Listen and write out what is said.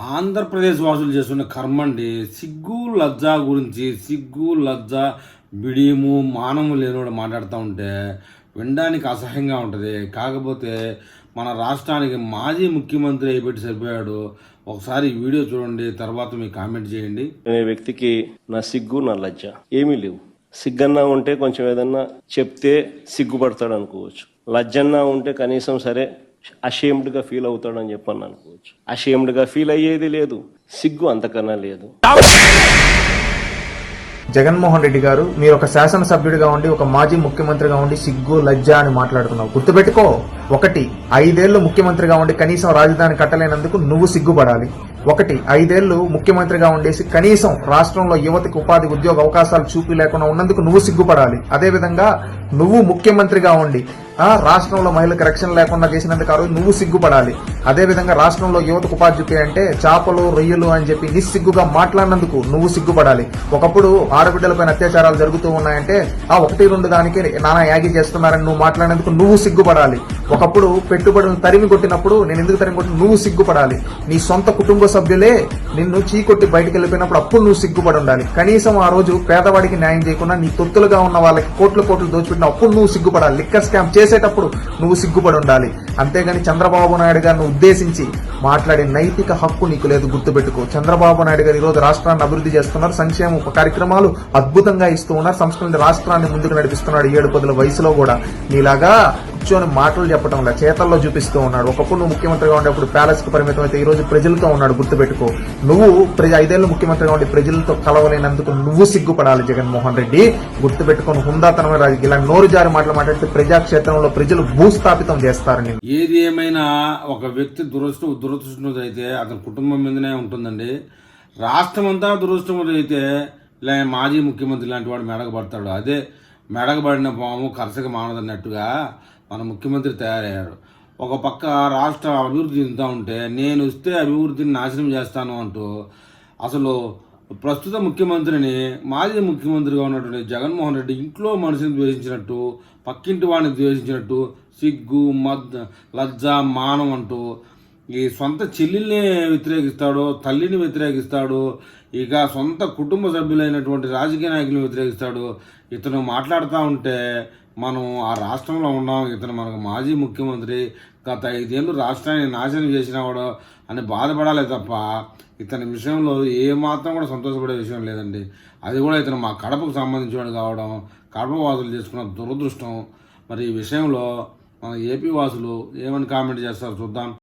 ఆంధ్రప్రదేశ్ వాసులు చేస్తున్న కర్మండి సిగ్గు లజ్జ గురించి సిగ్గు లజ్జ బిడియము మానము లేనివాడు మాట్లాడుతూ ఉంటే వినడానికి అసహ్యంగా ఉంటుంది. కాకపోతే మన రాష్ట్రానికి మాజీ ముఖ్యమంత్రి అయిపెట్టి సరిపోయాడు. ఒకసారి వీడియో చూడండి తర్వాత మీకు కామెంట్ చేయండి. అనే వ్యక్తికి నా సిగ్గు నా లజ్జ ఏమీ లేవు. సిగ్గన్నా ఉంటే కొంచెం ఏదన్నా చెప్తే సిగ్గుపడతాడు అనుకోవచ్చు. లజ్జన్నా ఉంటే కనీసం సరే అషేమ్డ్గా గా ఫీల్ అవుతాడని చెప్పని అనుకోవచ్చు. అషేమ్డ్గా గా ఫీల్ అయ్యేది లేదు సిగ్గు అంతకన్నా లేదు. జగన్మోహన్ రెడ్డి గారు మీరు ఒక శాసనసభ్యుడిగా ఉండి ఒక మాజీ ముఖ్యమంత్రిగా ఉండి సిగ్గు లజ్జ అని మాట్లాడుతున్నావు. గుర్తుపెట్టుకో ఒకటి ఐదేళ్ళు ముఖ్యమంత్రిగా ఉండి కనీసం రాజధాని కట్టలేనందుకు నువ్వు సిగ్గుపడాలి. ఒకటి ఐదేళ్ళు ముఖ్యమంత్రిగా ఉండేసి కనీసం రాష్ట్రంలో యువతకు ఉపాధి ఉద్యోగ అవకాశాలు చూపి లేకుండా ఉన్నందుకు నువ్వు సిగ్గుపడాలి. అదేవిధంగా నువ్వు ముఖ్యమంత్రిగా ఉండి ఆ రాష్ట్రంలో మహిళలకు రక్షణ లేకుండా చేసినందుకు ఆ రోజు నువ్వు సిగ్గుపడాలి. అదేవిధంగా రాష్ట్రంలో యువతకు ఉపాధి చూపి అంటే చేపలు రొయ్యలు అని చెప్పి నిస్సిగ్గుగా మాట్లాడినందుకు నువ్వు సిగ్గుపడాలి. ఒకప్పుడు ఆడబిడ్డలపైన అత్యాచారాలు జరుగుతూ ఉన్నాయంటే ఆ ఒకటి రెండు దానికి నానా యాగి చేస్తున్నారని నువ్వు మాట్లాడినందుకు నువ్వు సిగ్గుపడాలి. ఒకప్పుడు పెట్టుబడులను తరిమి కొట్టినప్పుడు నేను ఎందుకు తరిమి కొట్టిన? నువ్వు సిగ్గుపడాలి. నీ సొంత కుటుంబ సభ్యులే నిన్ను చీకొట్టి బయటకు వెళ్ళిపోయినప్పుడు అప్పుడు నువ్వు సిగ్గుపడి ఉండాలి. కనీసం ఆ రోజు పేదవాడికి న్యాయం చేయకుండా నీ తొత్తులుగా ఉన్న వాళ్ళకి కోట్లు కోట్లు దోచిపెట్టిన అప్పుడు నువ్వు సిగ్గుపడాలి. లిక్కర్ స్కామ్ చేసేటప్పుడు నువ్వు సిగ్గుపడి ఉండాలి. అంతేగాని చంద్రబాబు నాయుడు గారిని ఉద్దేశించి మాట్లాడే నైతిక హక్కు నీకు లేదు గుర్తుపెట్టుకో. చంద్రబాబు నాయుడు గారు ఈ రోజు రాష్ట్రాన్ని అభివృద్ధి చేస్తున్నారు సంక్షేమ కార్యక్రమాలు అద్భుతంగా ఇస్తూ ఉన్నారు. సంస్కృతి రాష్ట్రాన్ని ముందుకు నడిపిస్తున్నాడు ఏడు పదుల వయసులో కూడా. నీలాగా కూర్చొని మాటలు చెప్పడం లేదు చేతల్లో చూపిస్తూ ఉన్నాడు. ఒకప్పుడు నువ్వు ముఖ్యమంత్రిగా ఉండేప్పుడు ప్యాలెస్కు పరిమితం అయితే ఈ రోజు ప్రజలతో ఉన్నాడు గుర్తుపెట్టుకో. నువ్వు ప్రజ ఐదేళ్ళు ముఖ్యమంత్రిగా ఉండి ప్రజలతో కలవలేనందుకు నువ్వు సిగ్గుపడాలి జగన్మోహన్ రెడ్డి. గుర్తుపెట్టుకొని హుందాతనమైన రాజకీయ ఇలా నోరు జారి మాటలు మాట్లాడితే ప్రజాక్షేత్రంలో ప్రజలు భూస్థాపితం చేస్తారని ఏది ఏమైనా ఒక వ్యక్తి దురదృష్టం దురదృష్టం అయితే అతని కుటుంబం మీదనే ఉంటుందండి. రాష్ట్రం అంతా దురదృష్టం అయితే ఇలా మాజీ ముఖ్యమంత్రి లాంటి వాడు మెడగబడతాడు. అదే మెడగబడిన పాము కరసక మానదన్నట్టుగా మన ముఖ్యమంత్రి తయారయ్యాడు ఒక పక్క రాష్ట్ర అభివృద్ధి చెందుతూ ఉంటే నేను వస్తే అభివృద్ధిని నాశనం చేస్తాను అంటూ అసలు ప్రస్తుత ముఖ్యమంత్రిని మాజీ ముఖ్యమంత్రిగా ఉన్నటువంటి జగన్మోహన్ రెడ్డి ఇంట్లో మనిషిని ద్వేషించినట్టు పక్కింటి వాడిని ద్వేషించినట్టు సిగ్గు మద్ లజ్జ మానం అంటూ ఈ సొంత చెల్లెల్ని వ్యతిరేకిస్తాడు తల్లిని వ్యతిరేకిస్తాడు ఇక సొంత కుటుంబ సభ్యులైనటువంటి రాజకీయ నాయకులను వ్యతిరేకిస్తాడు ఇతను మాట్లాడుతూ ఉంటే మనం ఆ రాష్ట్రంలో ఉన్నాం ఇతను మనకు మాజీ ముఖ్యమంత్రి గత ఐదేళ్ళు రాష్ట్రాన్ని నాశనం చేసినవాడు అని బాధపడాలి తప్ప ఇతని విషయంలో ఏమాత్రం కూడా సంతోషపడే విషయం లేదండి. అది కూడా ఇతను మా కడపకు సంబంధించినవాడు కావడం కడప వాసులు చేసుకున్న దురదృష్టం. మరి ఈ విషయంలో మన ఏపీ వాసులు ఏమని కామెంట్ చేస్తారో చూద్దాం.